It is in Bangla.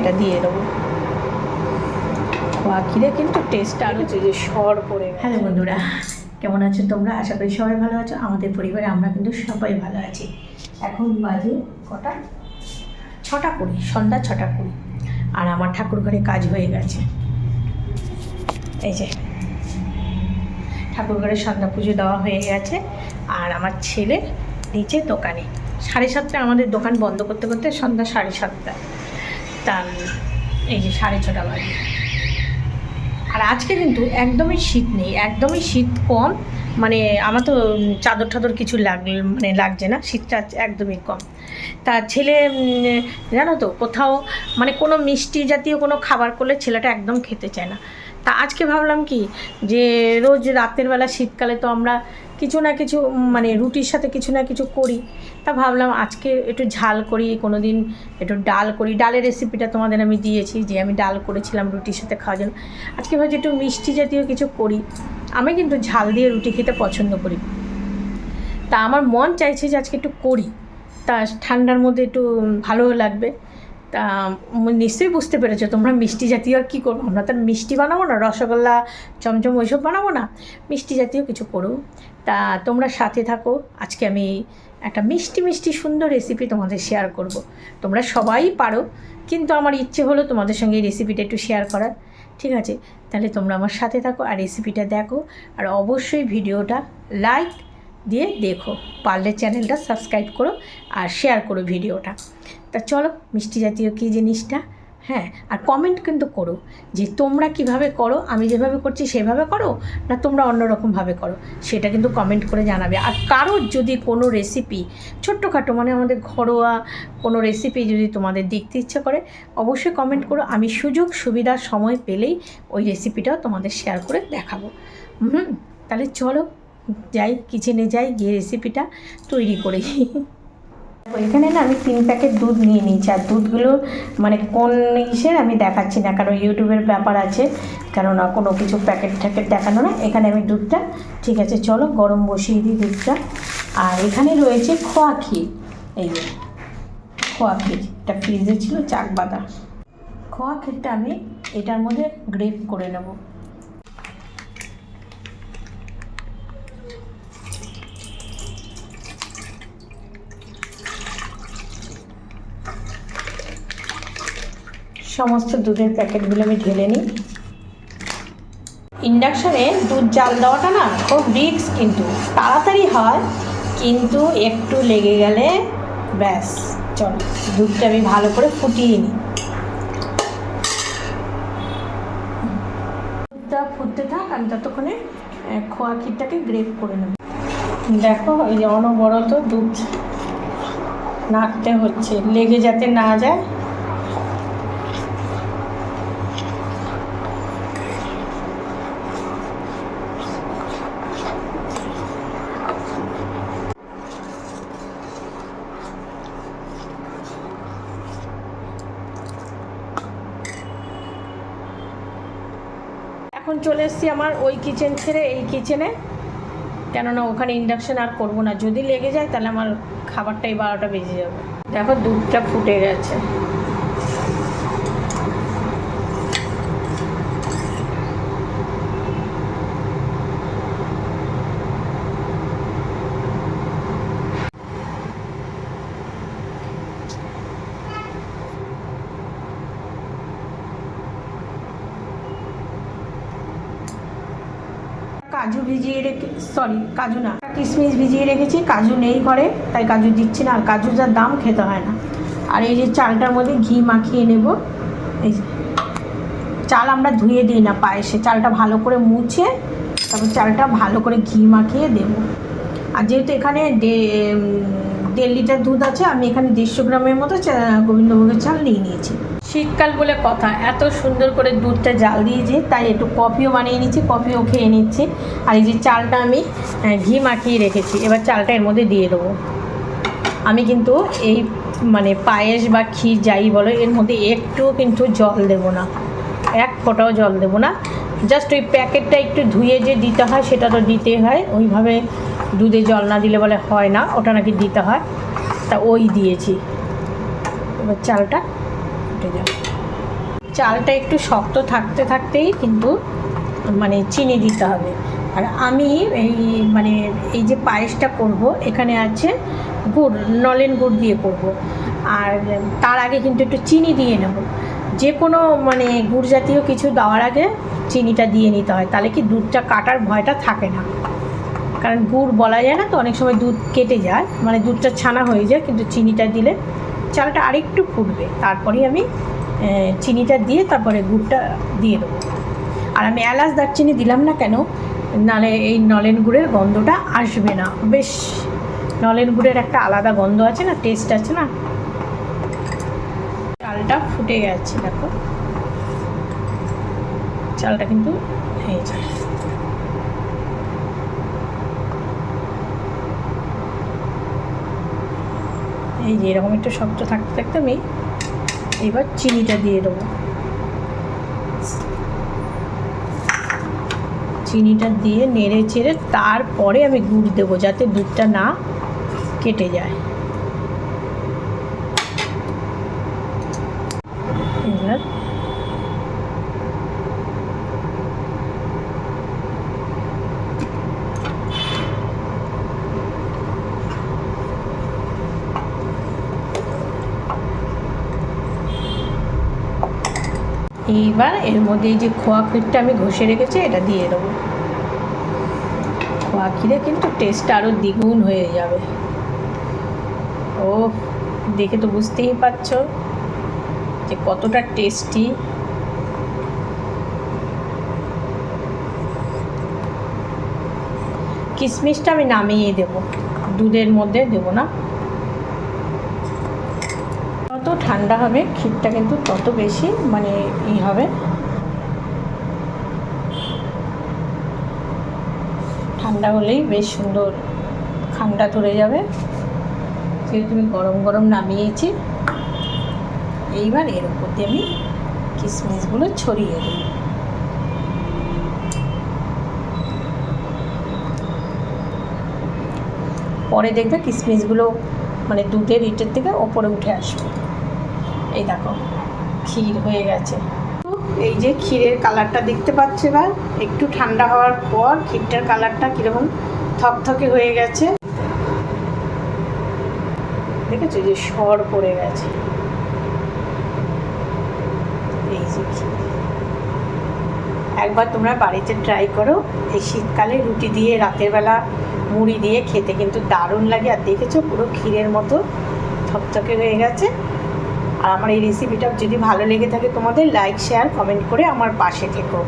এটা দিয়ে দেবো। খোয়া ক্ষীরে কিন্তু টেস্ট আর হচ্ছে যে সর পড়ে হ্যালো বন্ধুরা কেমন আছো তোমরা? আশা করি সবাই ভালো আছো। আমাদের পরিবারে আমরা কিন্তু সবাই ভালো আছি। এখন বাজে কটা? ছটা কুড়ি সন্ধ্যা ছটা কুড়ি। আর আমার ঠাকুর ঘরে কাজ হয়ে গেছে। এই যে ঠাকুর ঘরে সন্ধ্যা পুজো দেওয়া হয়ে গেছে। আর আমার ছেলে নিচে দোকানে। সাড়ে সাতটায় আমাদের দোকান বন্ধ করতে করতে সন্ধ্যা সাড়ে সাতটা তা এই যে সাড়ে ছটা বাজে। আর আজকে কিন্তু একদমই শীত নেই, একদমই শীত কম। মানে আমার তো চাদর টাদর কিছু লাগ মানে লাগছে না, শীতটা একদমই কম। তা ছেলে জানো তো, কোথাও মানে কোনো মিষ্টি জাতীয় কোনো খাবার করলে ছেলেটা একদম খেতে চায় না। তা আজকে ভাবলাম কি, যে রোজ রাতের বেলা শীতকালে তো আমরা কিছু না কিছু মানে রুটির সাথে কিছু না কিছু করি। তা ভাবলাম আজকে একটু ঝাল করি কোনো দিন একটু ডাল করি। ডালের রেসিপিটা তোমাদের আমি দিয়েছি, যে আমি ডাল করেছিলাম রুটির সাথে খাওয়ার জন্য। আজকে ভাবছি একটু মিষ্টি জাতীয় কিছু করি। আমি কিন্তু ঝাল দিয়ে রুটি খেতে পছন্দ করি। তা আমার মন চাইছে যে আজকে একটু করি। তা ঠান্ডার মধ্যে একটু ভালো লাগবে। তা নিশ্চয়ই বুঝতে পেরেছ, তোমরা মিষ্টি জাতীয় আর কী করব? আমরা তো মিষ্টি বানাবো না, রসগোল্লা, চমচম ওইসব বানাবো না, মিষ্টি জাতীয় কিছু করো তা তোমরা সাথে থাকো, আজকে আমি একটা মিষ্টি মিষ্টি সুন্দর রেসিপি তোমাদের শেয়ার করব। তোমরা সবাই পারো, কিন্তু আমার ইচ্ছে হলো তোমাদের সঙ্গে এই রেসিপিটা একটু শেয়ার করার, ঠিক আছে? তাহলে তোমরা আমার সাথে থাকো আর রেসিপিটা দেখো, আর অবশ্যই ভিডিওটা লাইক দিয়ে দেখো, পারলে চ্যানেলটা সাবস্ক্রাইব করো আর শেয়ার করো ভিডিওটা। তা চলো, মিষ্টি জাতীয় কী জিনিসটা? হ্যাঁ আর কমেন্ট কিন্তু করো যে তোমরা কীভাবে করো, আমি যেভাবে করছি সেভাবে করো, না তোমরা অন্যরকমভাবে করো? সেটা কিন্তু কমেন্ট করে জানাবে। আর কারোর যদি কোনো রেসিপি ছোট্টখাটো মানে আমাদের ঘরোয়া কোনো রেসিপি যদি তোমাদের দেখতে ইচ্ছে করে, অবশ্যই কমেন্ট করো। আমি সুযোগ সুবিধার সময় পেলেই ওই রেসিপিটাও তোমাদের শেয়ার করে দেখাবো। হুম, তাহলে চলো যাই কিচেনে যাই, গিয়ে রেসিপিটা তৈরি করি এখানে না আমি তিন প্যাকেট দুধ নিয়ে নিয়েছি। আর দুধগুলো মানে কোন ইসের আমি দেখাচ্ছি না, কারণ ইউটিউবের ব্যাপার আছে, কেননা কোনো কিছু প্যাকেট ট্যাকেট দেখানো না এখানে আমি দুধটা, ঠিক আছে, চলো গরম বসিয়ে দিই দুধটা। আর এখানে রয়েছে খোয়া ক্ষীর। এই খোয়া ক্ষীর। এটা ফ্রিজে ছিল চাক বাদা খোয়া ক্ষীরটা আমি এটার মধ্যে গ্রেপ করে নেব। সমস্ত দুধের প্যাকেটগুলো আমি ঢেলে নিই। ইন্ডাকশানে দুধ জাল দেওয়াটা না খুব রিক্স কিন্তু, তাড়াতাড়ি হয়, কিন্তু একটু লেগে গেলে ব্যাস, চলো, দুধটা আমি ভালো করে ফুটিয়ে নিই। দুধটা ফুটতে থাক, আমি ততক্ষণে খোয়া ক্ষীরটাকে গ্রেপ করে নেব। দেখো, এই যে অনবরত দুধ নাড়তে হচ্ছে, লেগে যাতে না যায়। এখন চলে এসেছি আমার ওই কিচেন ছেড়ে, এই কিচেনে কেননা ওখানে ইন্ডাকশান আর করব না। যদি লেগে যায় তাহলে আমার খাবারটাই বারোটা বেজে যাবে। দেখো দুধটা ফুটে গেছে। কাজু ভিজিয়ে রেখে সরি কাজু না কিশমিশ ভিজিয়ে রেখেছি, কাজু নেই ঘরে, তাই কাজু দিচ্ছি না, আর কাজু যার দাম খেতে হয় না। আর এই যে চালটার মধ্যে ঘি মাখিয়ে নেব, এই যে। চাল আমরা ধুয়ে দিই না পায়েসে, চালটা ভালো করে মুছে, তারপর চালটা ভালো করে ঘি মাখিয়ে দেব। আর যেহেতু এখানে দেড় লিটার দুধ আছে, আমি এখানে দেড়শো গ্রামের মতো গোবিন্দভোগের চাল নিয়ে নিয়েছি। শীতকাল বলে কথা। এত সুন্দর করে দুধটা জাল দিয়েছি, তাই একটু কফিও বানিয়ে নিচ্ছি, কফিও খেয়ে নিচ্ছি। আর এই যে চালটা আমি ঘি মাখিয়ে রেখেছি, এবার চালটা এর মধ্যে দিয়ে দেবো। আমি কিন্তু এই মানে পায়েস বা ক্ষীর যাই বলো, এর মধ্যে একটুও কিন্তু জল দেব না। এক ফোঁটাও জল দেব না। জাস্ট ওই প্যাকেটটা একটু ধুয়ে যে দিতে হয়, সেটা তো দিতে হয়। ওইভাবে দুধে জল না দিলে বলে হয় না, ওটা নাকি দিতে হয়। তা ওই দিয়েছি। এবার চালটা উঠে যাবে চালটা একটু শক্ত থাকতে থাকতেই কিন্তু মানে চিনি দিতে হবে। আর আমি এই মানে এই যে পায়েসটা করব, এখানে আছে গুড়, নলেন গুড় দিয়ে করব। আর তার আগে কিন্তু একটু চিনি দিয়ে নেব। যে কোনো মানে গুড় জাতীয় কিছু দেওয়ার আগে চিনিটা দিয়ে নিতে হয়। তাহলে কি দুধটা কাটার ভয়টা থাকে না। কারণ গুড় বলা যায় না তো, অনেক সময় দুধ কেটে যায়। মানে দুধটা ছানা হয়ে যায়, কিন্তু চিনিটা দিলে চালটা আরেকটু ফুটবে। তারপরেই আমি চিনিটা দিয়ে তারপরে গুড়টা দিয়ে দেবো। আর আমি এলাচ দারচিনি দিলাম না কেন, নালে এই নলেন গুড়ের গন্ধটা আসবে না। বেশ, নলেন গুড়ের একটা আলাদা গন্ধ আছে না, টেস্ট আছে না? চালটা ফুটে গেছে, দেখো। চালটা কিন্তু হয়ে যায় এই যে এরকম একটু শক্ত থাকতে থাকতে আমি এবার চিনিটা দিয়ে দেবো। চিনিটা দিয়ে নেড়ে চেড়ে তারপরে আমি গুড় দেবো যাতে দুধটা না কেটে যায় এবার এইবার এর মধ্যে এই যে খোয়া ক্ষীরটা আমি ঘষে রেখেছি, এটা দিয়ে দেবো। খোয়া ক্ষীরে কিন্তু টেস্টটা আরও দ্বিগুণ হয়ে যাবে। ও, দেখে তো বুঝতেই পারছ যে কতটা টেস্টি কিশমিশটা আমি নামিয়ে দেবো, দুধের মধ্যে দেবো না। যত ঠান্ডা হবে, ক্ষীরটা কিন্তু তত বেশি মানে ই হবে। ঠান্ডা হলেই বেশ সুন্দর খামটা ধরে যাবে। যেহেতু আমি গরম গরম নামিয়েছি, এইবার এর উপর দিয়ে আমি কিশমিশগুলো ছড়িয়ে দিই পরে দেখবে কিশমিশগুলো মানে দুধের ইটের থেকে ওপরে উঠে আসবে। এই দেখো, ক্ষীর হয়ে গেছে। এই যে ক্ষীরের কালারটা দেখতে পাচ্ছে এবার, একটু ঠান্ডা হওয়ার পর ক্ষীরটার কালারটা কীরকম থকথকে হয়ে গেছে। দেখেছ যে সর পড়ে গেছে। এই যে ক্ষীর। একবার তোমরা বাড়িতে ট্রাই করো, এই শীতকালে রুটি দিয়ে, রাতের বেলা মুড়ি দিয়ে খেতে কিন্তু দারুণ লাগে। আর দেখেছ পুরো ক্ষীরের মতো থকথকে হয়ে গেছে। আর আমার এই রেসিপিটা যদি ভালো লেগে থাকে তোমাদের লাইক শেয়ার কমেন্ট করে আমার পাশে থেকো।